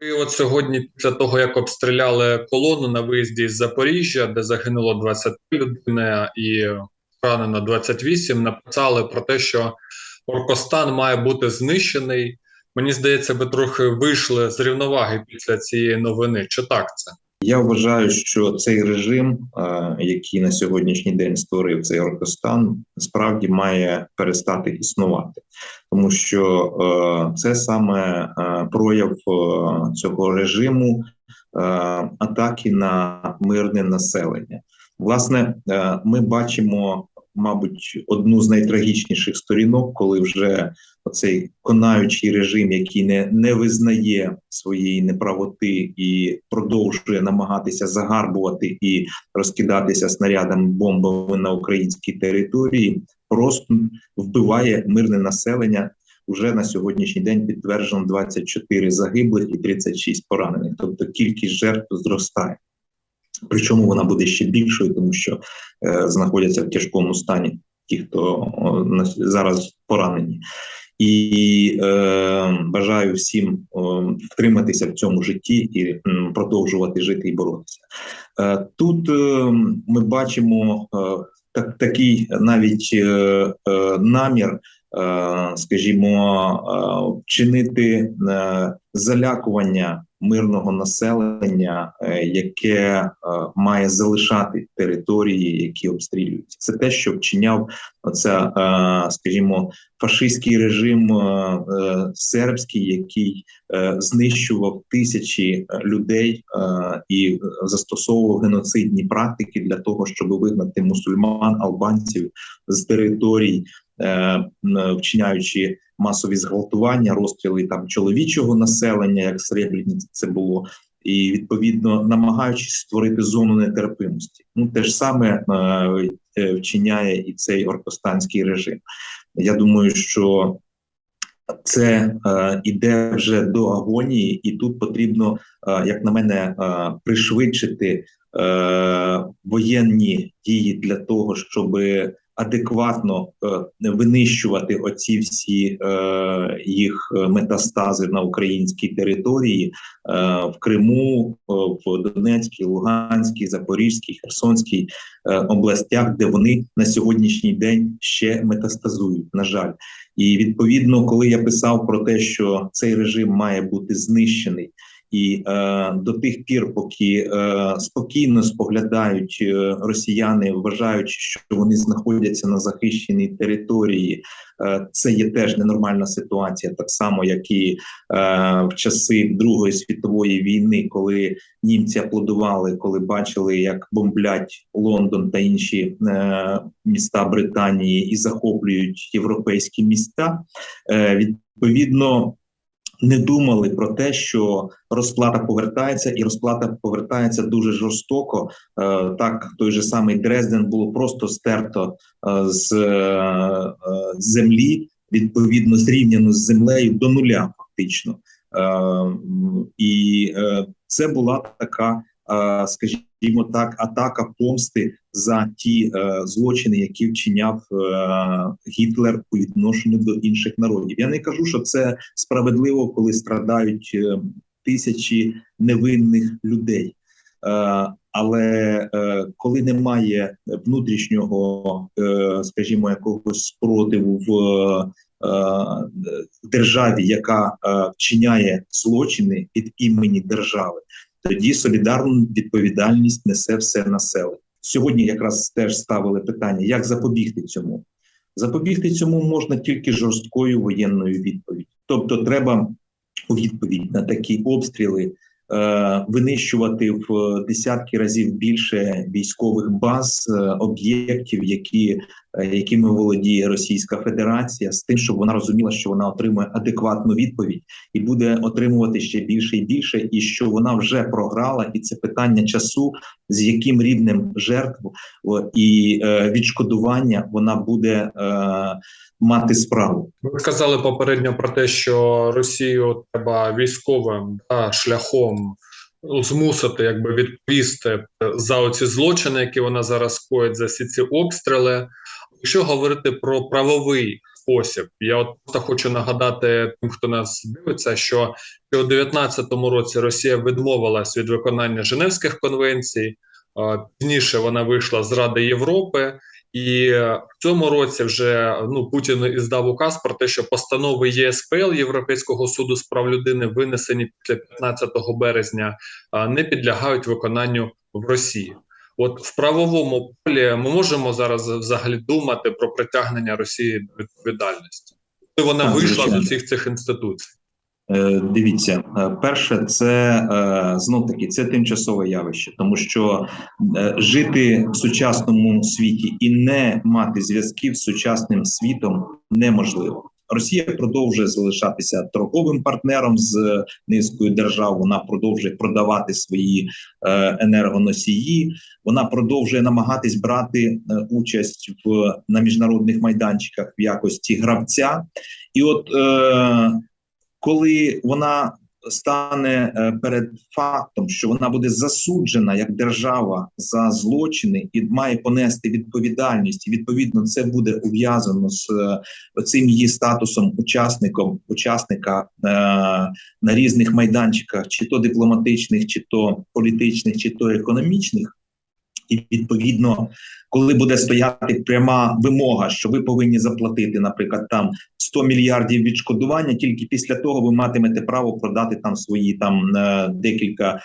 І от сьогодні, після того як обстріляли колону на виїзді з Запоріжжя, де загинуло 23 людини і поранено 28, написали про те, що Оркостан має бути знищений. Мені здається, ви трохи вийшли з рівноваги після цієї новини. Чи так це? Я вважаю, що цей режим, який на сьогоднішній день створив цей Оркостан, справді має перестати існувати, тому що це саме прояв цього режиму атаки на мирне населення. Власне, ми бачимо мабуть, одну з найтрагічніших сторінок, коли вже оцей конаючий режим, який не не визнає своєї неправоти і продовжує намагатися загарбувати і розкидатися снарядами бомбами на українській території, просто вбиває мирне населення. Уже на сьогоднішній день підтверджено 24 загиблих і 36 поранених. Тобто кількість жертв зростає. Причому вона буде ще більшою, тому що е, знаходяться в тяжкому стані ті, хто о, зараз поранені. І е, бажаю всім о, втриматися в цьому житті і м, продовжувати жити і боротися. Е, тут е, ми бачимо е, так, такий навіть е, е, намір, е, скажімо, е, вчинити е, залякування мирного населення, е, яке е, має залишати території, які обстрілюються. Це те, що вчиняв оця, е, скажімо, фашистський режим сербський, який знищував тисячі людей і застосовував геноцидні практики для того, щоб вигнати мусульман, албанців з територій, вчиняючи масові зґвалтування, розстріли там чоловічого населення, як в це було, і відповідно намагаючись створити зону нетерпимості. Ну те ж саме е, е, вчиняє і цей оркостанський режим. Я думаю, що це е, іде вже до агонії, і тут потрібно, е, як на мене, е, пришвидшити е, воєнні дії для того, щоби адекватно е, винищувати оці всі е, їх метастази на українській території е, в Криму, е, в Донецькій, Луганській, Запорізькій, Херсонській е, областях, де вони на сьогоднішній день ще метастазують. На жаль, і відповідно, коли я писав про те, що цей режим має бути знищений. І е, до тих пір, поки е, спокійно споглядають е, росіяни, вважаючи, що вони знаходяться на захищеній території, е, це є теж ненормальна ситуація, так само як і е, в часи Другої світової війни, коли німці аплодували, коли бачили, як бомблять Лондон та інші е, міста Британії і захоплюють європейські міста. Е, Відповідно не думали про те, що розплата повертається, і розплата повертається дуже жорстоко. Е, так, той же самий Дрезден було просто стерто е, з е, землі, відповідно зрівняно з землею до нуля, фактично. І це була така, скажімо так, атака помсти за ті злочини, які вчиняв Гітлер по відношенню до інших народів. Я не кажу, що це справедливо, коли страдають тисячі невинних людей. Е, але е, коли немає внутрішнього, е, скажімо, якогось спротиву в державі, яка вчиняє злочини від імені держави, тоді солідарну відповідальність несе все населення. Сьогодні якраз теж ставили питання, як запобігти цьому. Запобігти цьому можна тільки жорсткою воєнною відповіддю. Тобто, треба у відповідь на такі обстріли. Е, винищувати в десятки разів більше військових баз е, об'єктів, які якими володіє Російська Федерація, з тим, щоб вона розуміла, що вона отримує адекватну відповідь і буде отримувати ще більше і більше, і що вона вже програла, і це питання часу, з яким рівнем жертв і відшкодування вона буде мати справу. Ви сказали попередньо про те, що Росію треба військовим да, шляхом змусити якби відповісти за оці злочини, які вона зараз коїть за всі ці обстріли. Якщо говорити про правовий спосіб. Я от просто хочу нагадати тим, хто нас дивиться, що у 2019 році Росія відмовилась від виконання Женевських конвенцій. Пізніше вона вийшла з Ради Європи, і е, в цьому році вже ну Путін іздав указ про те, що постанови ЄСПЛ Європейського суду з прав людини, винесені після 15 березня, не підлягають виконанню в Росії. От в правовому полі ми можемо зараз взагалі думати про притягнення Росії до відповідальності, коли вона вийшла з усіх цих інституцій. Е, Дивіться, е, перше, це знов таки це тимчасове явище, тому що е, жити в сучасному світі і не мати зв'язків з сучасним світом неможливо. Росія продовжує залишатися торговим партнером з низкою держав. Вона продовжує продавати свої е, енергоносії. Вона продовжує намагатись брати е, участь в на міжнародних майданчиках в якості гравця. І от е, коли вона стане е, перед фактом, що вона буде засуджена як держава за злочини і має понести відповідальність, і відповідно це буде ув'язано з е, цим її статусом учасником учасника е, на різних майданчиках, чи то дипломатичних, чи то політичних, чи то економічних. І відповідно, коли буде стояти пряма вимога, що ви повинні заплатити, наприклад, там 100 мільярдів відшкодування, тільки після того ви матимете право продати там свої там е, декілька е,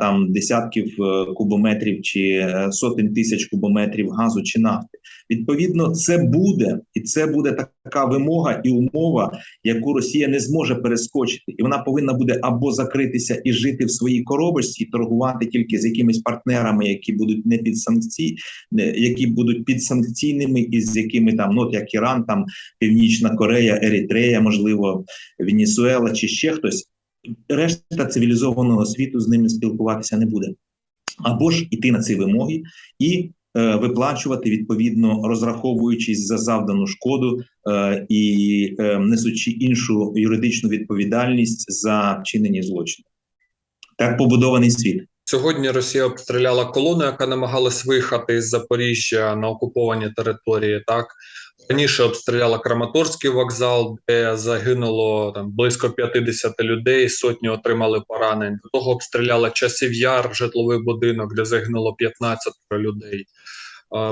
там десятків е, кубометрів чи сотень тисяч кубометрів газу чи нафти. Відповідно, це буде, і це буде така вимога і умова, яку Росія не зможе перескочити, і вона повинна буде або закритися і жити в своїй коробочці, і торгувати тільки з якимись партнерами, які будуть не під санкції, які будуть підсанкційними, і з якими там, ну от як Іран, там Північна Корея, Еритрея, можливо, Венесуела чи ще хтось. Решта цивілізованого світу з ними спілкуватися не буде. Або ж іти на ці вимоги і е, виплачувати відповідно, розраховуючись за завдану шкоду е, і е, несучи іншу юридичну відповідальність за вчинені злочини. Так побудований світ. Сьогодні Росія обстріляла колону, яка намагалась виїхати із Запоріжжя на окуповані території. Так раніше обстріляла Краматорський вокзал, де загинуло там близько 50 людей, сотні отримали поранень. До того обстріляла часів яр, житловий будинок, де загинуло 15 людей.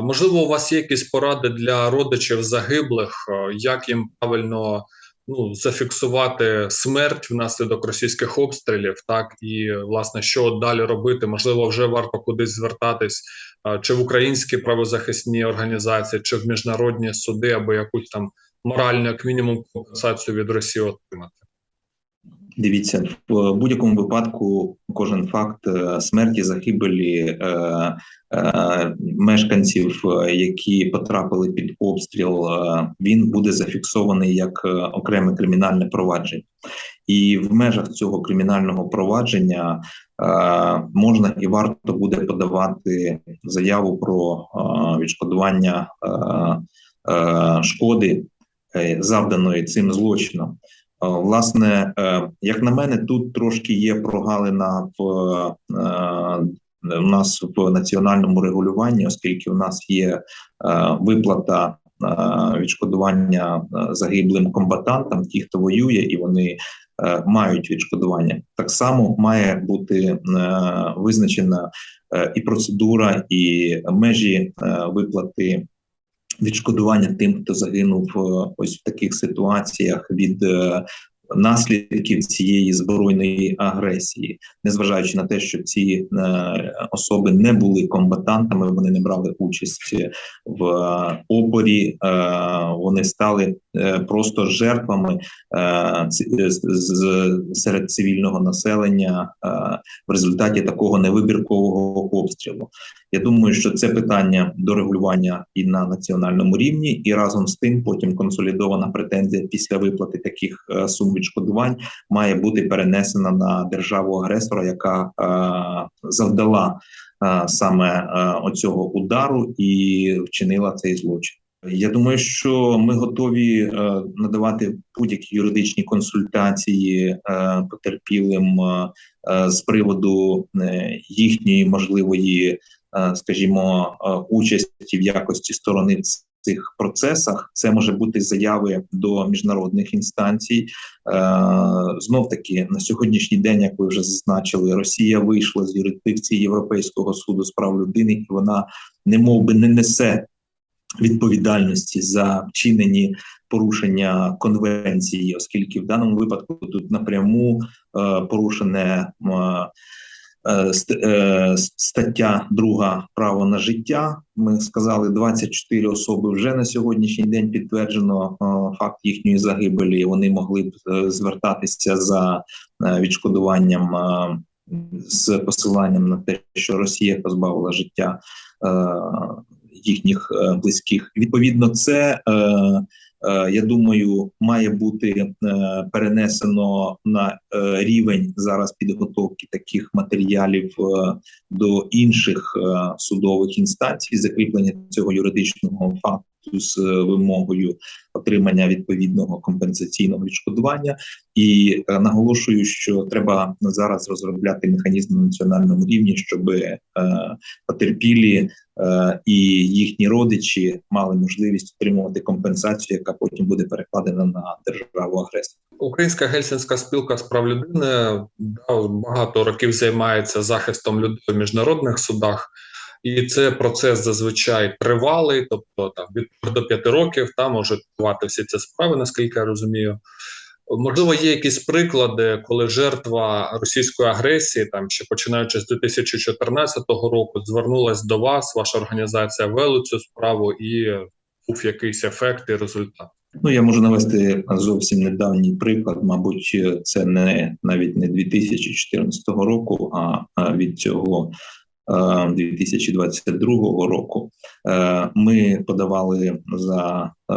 Можливо, у вас є якісь поради для родичів загиблих, як їм правильно ну, зафіксувати смерть внаслідок російських обстрілів, так і власне, що далі робити? Можливо, вже варто кудись звертатись, чи в українські правозахисні організації, чи в міжнародні суди, або якусь там моральну, як мінімум, компенсацію від Росії отримати. Дивіться, в будь-якому випадку кожен факт е, смерті загибелі е, е, мешканців, е, які потрапили під обстріл, е, він буде зафіксований як е, окреме кримінальне провадження. І в межах цього кримінального провадження е, можна і варто буде подавати заяву про е, відшкодування е, е, шкоди, е, завданої цим злочином. Е, Власне, е, як на мене, тут трошки є прогалина в е, у нас в національному регулюванні, оскільки у нас є е, виплата е, відшкодування е, загиблим комбатантам, ті, хто воює, і вони е, мають відшкодування. Так само має бути е, визначена е, і процедура, і межі е, виплати відшкодування тим, хто загинув е, ось в таких ситуаціях від е, наслідків цієї збройної агресії, незважаючи на те, що ці е, особи не були комбатантами, вони не брали участь в е, опорі, е, вони стали просто жертвами серед цивільного населення в результаті такого невибіркового обстрілу. Я думаю, що це питання до регулювання і на національному рівні, і разом з тим, потім консолідована претензія після виплати таких сум відшкодувань має бути перенесена на державу агресора, яка е, завдала е, саме е, оцього удару і вчинила цей злочин. Я думаю, що ми готові надавати будь-які юридичні консультації потерпілим з приводу їхньої можливої, скажімо, участі в якості сторони цих процесах. Це може бути заяви до міжнародних інстанцій. Знов таки на сьогоднішній день, як ви вже зазначили, Росія вийшла з юрисдикції Європейського суду з прав людини, і вона не мов би не несе відповідальності за вчинені порушення конвенції, оскільки в даному випадку тут напряму е, порушене е, е, е, стаття друга право на життя. Ми сказали, 24 особи вже на сьогоднішній день підтверджено е, факт їхньої загибелі. Вони могли б е, звертатися за е, відшкодуванням е, з посиланням на те, що Росія позбавила життя е, їхніх е, близьких. Відповідно, це е, е, я думаю, має бути е, перенесено на е, рівень зараз підготовки таких матеріалів е, до інших е, судових інстанцій, закріплення цього юридичного факту з е, вимогою отримання відповідного компенсаційного відшкодування. І е, наголошую, що треба зараз розробляти механізми на національному рівні, щоб е, потерпілі е, і їхні родичі мали можливість отримувати компенсацію, яка потім буде перекладена на державу агресора. Українська гельсінська спілка з прав людини багато років займається захистом людей в міжнародних судах, і це процес зазвичай тривалий, тобто там від 3 до 5 років там можуть тривати всі ці справи, наскільки я розумію. Можливо, є якісь приклади, коли жертва російської агресії, там ще починаючи з 2014 року, звернулась до вас, ваша організація вели цю справу, і був якийсь ефект і результат. Ну я можу навести зовсім недавній приклад. Мабуть, це не навіть не 2014 року, а від цього е, 2022 року. Е, Ми подавали за е,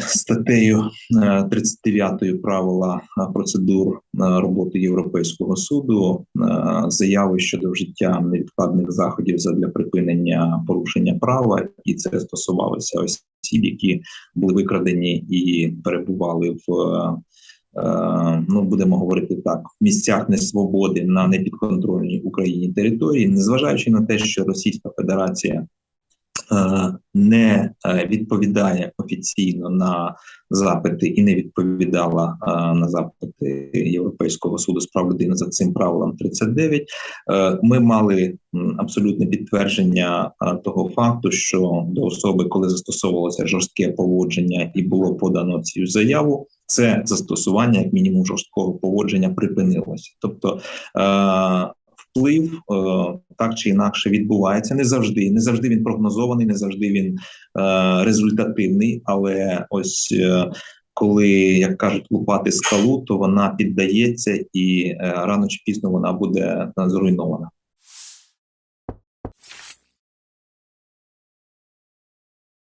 статтею е, 39 правила е, процедур е, роботи Європейського суду е, заяви щодо вжиття невідкладних заходів задля припинення порушення права, і це стосувалося осіб, які були викрадені і перебували в. е, е, Ну, будемо говорити так, в місцях несвободи на непідконтрольній Україні території, незважаючи на те, що Російська Федерація е, не е, відповідає офіційно на запити і не відповідала е, на запити Європейського суду з прав людини за цим правилом 39, е, Ми мали абсолютне підтвердження е, того факту, що до особи, коли застосовувалося жорстке поводження і було подано цю заяву, це застосування як мінімум жорсткого поводження припинилося. Тобто е, вплив е, так чи інакше відбувається не завжди. Не завжди він прогнозований, не завжди він е, результативний. Але ось е, коли як кажуть, лупати скалу, то вона піддається і рано чи пізно вона буде зруйнована.